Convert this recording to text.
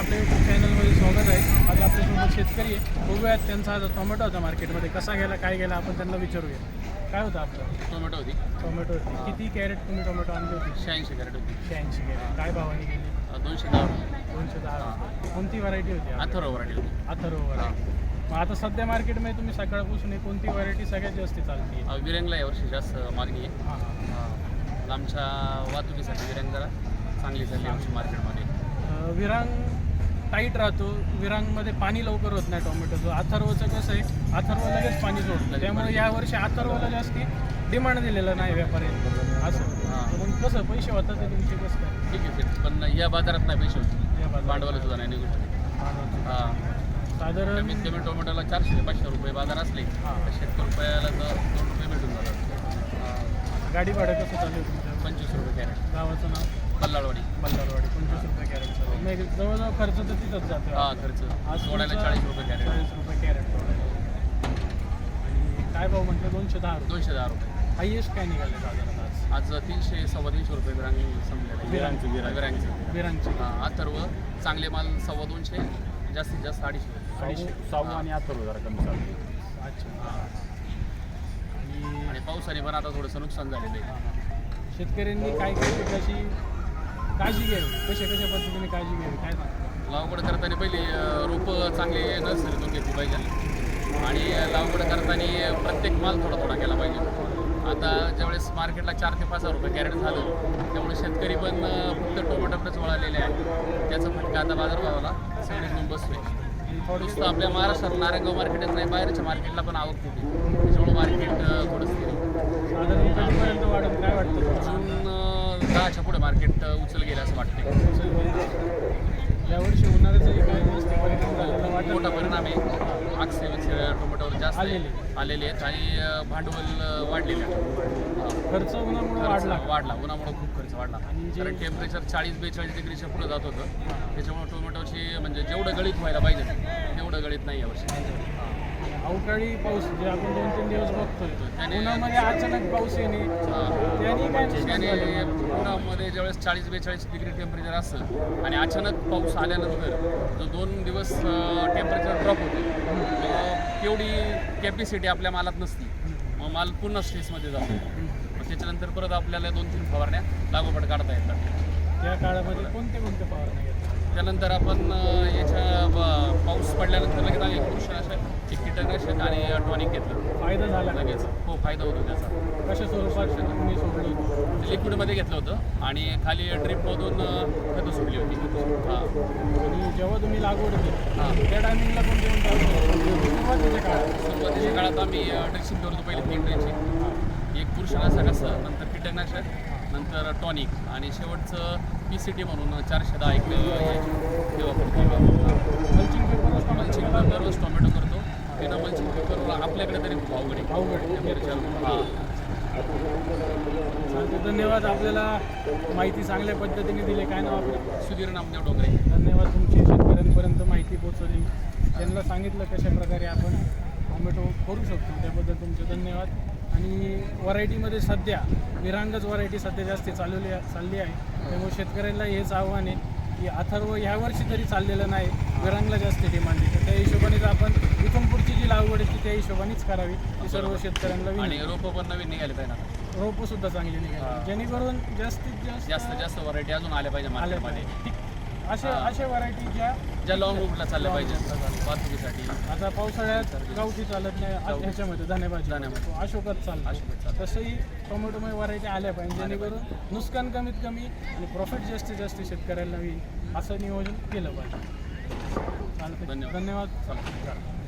आपल्या यूट्यूब चॅनलमध्ये स्वागत आहे. आज आपल्यासोबत शेतकरी आहे. बघूयात त्यांचा आज टोमॅटो होता मार्केटमध्ये. कसा गेला काय गेला आपण त्यांना विचारूया. काय होतं आपलं? टोमॅटो होती. टोमॅटो होती. किती कॅरेट तुम्ही टोमॅटो आणली होती? शहाऐंशी कॅरेट होती. शहाऐंशी कॅरेट. काय भावाने गेली? दोनशे दहा दोनशे दहा कोणती व्हरायटी होती? अथर्व वराठी होती. अथर्व व्हरायटी मग आता सध्या मार्केटमध्ये तुम्ही सकाळपासून कोणती व्हरायटी सगळ्यात जास्त चालते? विरंगला यावर्षी जास्त मागणी आहे. आमच्या वाहतुकीसाठी विरंग जरा चांगली चालली आमची मार्केटमध्ये. विरांग टाईट राहतो विरांगमध्ये पाणी लवकर होत नाही टोमॅटोचं अथर्वचं कसं आहे अथर्व लगेच पाणी सोडतं. त्यामुळे यावर्षी अथर्वला जास्ती डिमांड दिलेलं नाही व्यापाऱ्यांनी असं. हां. मग कसं पैसे होतात ते तुमचे कसं काय? ठीक आहे पण या बाजारात नाही पैसे होते. या? भांडवल सुद्धा नाही निघू शकत. हां. साधारण कमीत कमी टोमॅटोला चारशे ते पाचशे रुपये बाजार असले हां. तर शेतकरी रुपयाला तर दोन रुपये भेटून जातात. गाडी भाडं कसं चालू आहे पंचवीस रुपये कॅरेट. गावाचं नाव? बल्लाळवाडी. मल्हारवाडी पंचवीस रुपये कॅरेट चालू आहे. जवळजवळ खर्च तर तिथंच जातो हां खर्च. आज सोडायला तुमचा चाळीस रुपये कॅरेट. चाळीस रुपये कॅरेट सोडायला आणि काय भाव म्हटलं? दोनशे दहा रुपये. दोनशे दहा रुपये. हायेस्ट काय निघाले बाजारात आज? आज तीनशे सव्वा तीनशे रुपये विरांग संपलेलं विरांगचं, विरांग विरांगचं विरांगची हां अथर्व. चांगले माल सव्वा दोनशे जास्तीत जास्त अडीचशे. अडीचशे. साऊ आणि अथर्व जरा कमी चालते अच्छा. आणि आणि पावसाने पण आता थोडंसं नुकसान झालेलं आहे. शेतकऱ्यांनी काय काय पिकाची काळजी घ्यावी कशा कशा पद्धतीने काळजी घ्यावी काय सांगता? लागवड करताना पहिली रोपं चांगली नर्सरीतून घेतली पाहिजे. आणि लागवड करताना प्रत्येक माल थोडा थोडा केला पाहिजे. आता ज्यावेळेस मार्केटला चार ते पाच हजार रुपये कॅरेट झालं त्यामुळे शेतकरी पण फक्त टोमॅटोकडेच वळालेले आहे त्याचा फटका आता बाजारभावाला सगळे घेऊन बसतोय. नुसतं आपल्या महाराष्ट्रात नारायणगाव मार्केटच नाही बाहेरच्या मार्केटला पण आवक आहे. त्याच्यामुळे मार्केट थोडं स्थिर आहे. साधारण कधीपर्यंत वाढून काय वाटतं दहाच्या पुढे मार्केट उचल गेलं असं वाटते यावर्षी उन्हाळ्याचाही परिणाम वाटत मोठा परिणाम आहे. आक्षे टोमॅटोवर जास्त. आलेले. आलेले आहेत आणि भांडवल वाढलेले खर्च उन्हामुळे वाढला. वाढला. उन्हामुळे खूप खर्च वाढला. कारण टेम्परेचर चाळीस बेचाळीस डिग्रीच्या पुढे जात होतं. त्याच्यामुळे टोमॅटोची म्हणजे जेवढं गळीत व्हायला पाहिजे तेवढं गळीत नाही यावर्षी. अवकाळी पाऊस जे आपण दोन तीन दिवस बघतोय त्याने- उन्हामध्ये अचानक पाऊस येणे त्यांनी काय? उन्हामध्ये ज्यावेळेस चाळीस बेचाळीस डिग्री टेम्परेचर असतं आणि अचानक पाऊस आल्यानंतर जो दोन दिवस टेम्परेचर ड्रॉप होते तेवढी कॅपॅसिटी आपल्या मालात नसती. मग माल पुन्हा स्ट्रेसमध्ये जातो. मग त्याच्यानंतर परत आपल्याला दोन तीन फवारण्या लागोपाठ काढता येतात. या काळामध्ये कोणते कोणते फवारणी घेतल्या? त्यानंतर आपण याच्या पाऊस पडल्यानंतर लगेच आम्ही कृषीनाशक एक कीटकनाशक आणि टॉनिक घेतलं. फायदा झाला? लगेच. हो फायदा होतो त्याचा. कशा स्वरूपात तुम्ही सोडली लिक्विडमध्ये घेतलं होतं आणि खाली ड्रिपमधून खतं सुटली होती. हां. आणि जेव्हा तुम्ही लागवड केली हां. त्या टायमिंगला कोणते कोणते सुरुवातीच्या काळात. सुरुवातीच्या काळात आम्ही ड्रेसिंग करतो पहिले तीन ड्रेसिंग एक पुरुषनाशक असतं नंतर कीटकनाशक. नंतर टॉनिक आणि शेवटचं पी सी टी म्हणून चारशे दहा एक वापरतो मल्चिंग पेपर मल्चिंग पेपरवरच टोमॅटो करतो. बिना मल्चिंग पेपरवर आपल्याकडे तरी खूप अवघड आहे. अवघड हां. धन्यवाद आपल्याला माहिती चांगल्या पद्धतीने दिली. काय नाव आपलं? सुधीर नामदेव डोंगरे. धन्यवाद तुमची शेतकऱ्यांपर्यंत माहिती पोहोचवली. त्यांना सांगितलं कशा प्रकारे आपण टोमॅटो करू शकतो. त्याबद्दल तुमचे धन्यवाद. आणि व्हरायटीमध्ये सध्या विरांगच व्हरायटी सध्या जास्त चालवली चालली आहे. त्यामुळे शेतकऱ्यांना हेच आव्हान आहे की अथर्व ह्या वर्षी तरी चाललेलं नाही विरांगला जास्त डिमांड आहे. तर त्या हिशोबानेच आपण इथून पुढची जी लागवड आहे ती त्या हिशोबानेच करावी ती सर्व शेतकऱ्यांना आणि रोपं पण नवीन निघाले पाहिजे. रोपं सुद्धा चांगली निघाली. जेणेकरून जास्तीत जास्त जास्त जास्त व्हरायटी अजून आल्या पाहिजे आल्या पाहिजे. असे अशा व्हरायटी ज्या ज्या लॉंग रूटला चालल्या पाहिजे. वाहतुकीसाठी आता पावसाळ्यात गावठी चालत नाही. आज ह्याच्यामध्ये धन्यवाद धन्यवाद. अशोकात चालतो. अशोकात. तसंही टोमॅटोमध्ये व्हरायटी आल्या पाहिजे. जेणेकरून नुकसान कमीत कमी आणि प्रॉफिट जास्तीत जास्त शेतकऱ्यांना होईल असं नियोजन केलं पाहिजे. धन्यवाद. धन्यवाद. चला